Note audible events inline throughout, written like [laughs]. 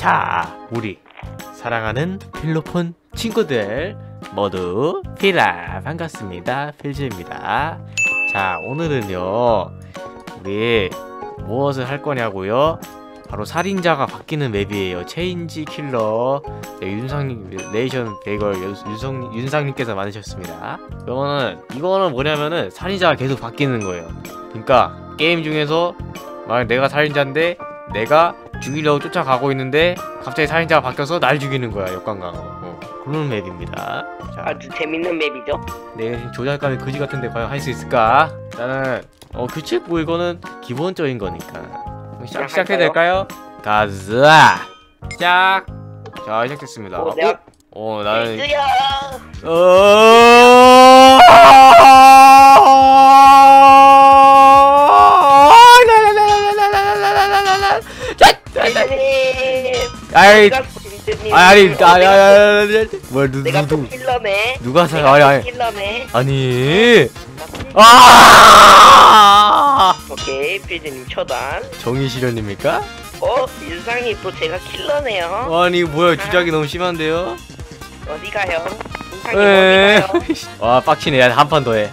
자, 우리 사랑하는 필로폰 친구들 모두 필라 반갑습니다. 필즈입니다. 자, 오늘은요. 우리 무엇을 할 거냐고요? 바로 살인자가 바뀌는 맵이에요. 체인지 킬러 네, 윤상 레이션 베이걸 윤성 윤상님께서 만드셨습니다. 이거는 이거는 뭐냐면은 살인자가 계속 바뀌는 거예요. 그러니까 게임 중에서 만약 내가 살인자인데 내가 죽이려고 쫓아가고 있는데 갑자기 살인자가 바뀌어서 날 죽이는 거야 역관광으로 어, 그런 맵입니다. 자, 아주 재밌는 맵이죠. 내 조작감이 거지 같은데 과연 할 수 있을까? 나는 어 규칙 뭐 이거는 기본적인 거니까 그럼 시작 시작해도 될까요? 가자 시작 자 시작됐습니다. 어, 어, 어 나는 아이 내가 베이스님. 아니 아니 아니 뭐 누, 내가 또 누, 킬러네. 누가 사 내가 아니 또 아니 킬러네. 아니 아 오케이, 필즈님 처단. 정의 실현입니까? 어, 윤상님 또 제가 킬러네요. 아니 뭐야 주작이 너무 심한데요? 어디 가요? 에. 어디 가요? 와 빡치네 한 판 더해 에이,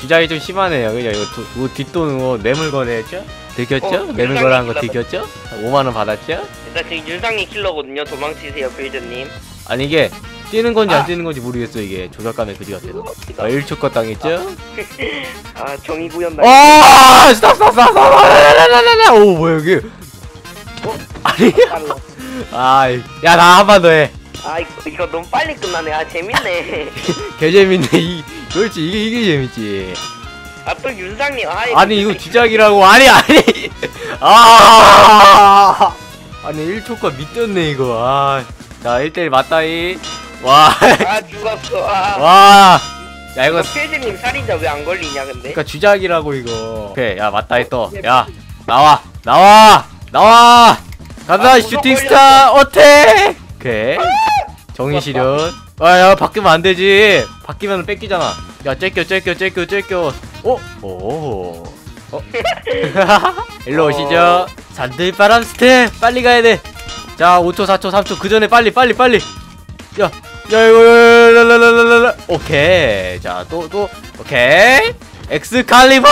주작이 좀 심하네요 그냥 이거 도, 뭐 뒷돈 뭐 뇌물건 했죠? 들켰죠? 어, 뇌물건한 거 윤상이 들켰죠? 5만원 받았죠? 일단 그 윤상님 킬러거든요. 도망치세요, 필즈님. 아니 이게 뛰는 건지 아. 안 뛰는 건지 모르겠어 이게 조작감의 그지 같아서? 아 1초 컷 당했죠? [laughs] 아, 정의 구현 나. 아 스탑 스탑 스탑 스탑 라라라라라. 오 뭐야 이게 어? 아니 빨라. 아야나 한판 더해 아, 이거, 이거 너무 빨리 끝나네. 아, 재밌네. [laughs] 개재밌네 이 그렇지 이게 이게 재밌지 아, 또 윤상님. 아, 아니 이거 주작이라고. 아니 아니. [laughs] 아. 아니 1초껏 밑졌네 이거. 아자 1대1 맞다이. 와와 아, 죽었어. 아. 와. 야 이거 필즈님 살인자 왜 안 걸리냐, 근데? 그러니까 주작이라고 이거. 오케이 야 맞다이 또야 나와. 나와. 나와. 간다 아, 슈팅 무조건 스타 어택. 오케이. 정의 실현. 아야 바뀌면 안 되지. 바뀌면 뺏기잖아. 야 째껴 째껴 째껴 째껴 어? 오 어? [laughs] 일로 오시죠 산들바람 스텝 빨리 가야 돼 자 5초 4초 3초 그 전에 빨리 빨리 빨리 야, 야, 이거, 랄랄랄랄랄. 오케이. 자, 또, 또, 오케이. 엑스칼리버!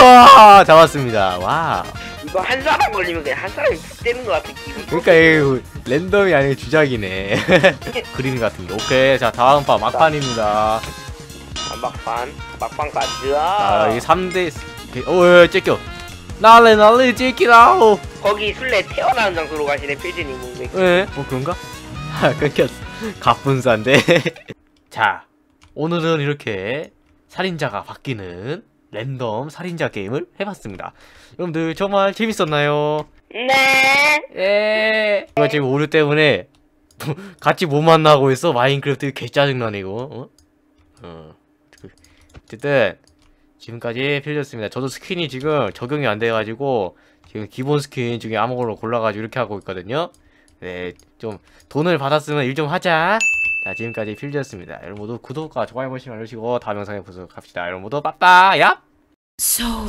잡았습니다. 와. 이거 한 사람 걸리면 그냥 한 사람이 푹 되는 것 기분. 그러니까 이거 랜덤이 아니고 주작이네. [laughs] 그림 같은 게. 오케이. 자, 다음 판 막판입니다. 아, 막판, 막판까지. 아, 아, 이게 3대, 오, 야, 째껴. 날래, 날래, 째끼라오. 거기 술래 태어나는 장소로 가시네, 필즈님. 왜? 예? 뭐 그런가? 아, 끊겼어. 갑분사인데. [laughs] 자, 오늘은 이렇게 살인자가 바뀌는 랜덤 살인자 게임을 해봤습니다. 여러분들 정말 재밌었나요? 네. 예. 이거 지금 오류 때문에 [laughs] 같이 못 만나고 있어. 마인크래프트 개 짜증나네 이거. 어? 어. 그, 어쨌든 지금까지 필드였습니다. 저도 스킨이 지금 적용이 안 돼가지고 지금 기본 스킨 중에 아무거나 골라가지고 이렇게 하고 있거든요. 네, 좀 돈을 받았으면 일 좀 하자. 자, 지금까지 필드였습니다. 여러분 모두 구독과 좋아요 버튼 알려주시고 다음 영상에 보도록 합시다. 여러분 모두 빠빠 so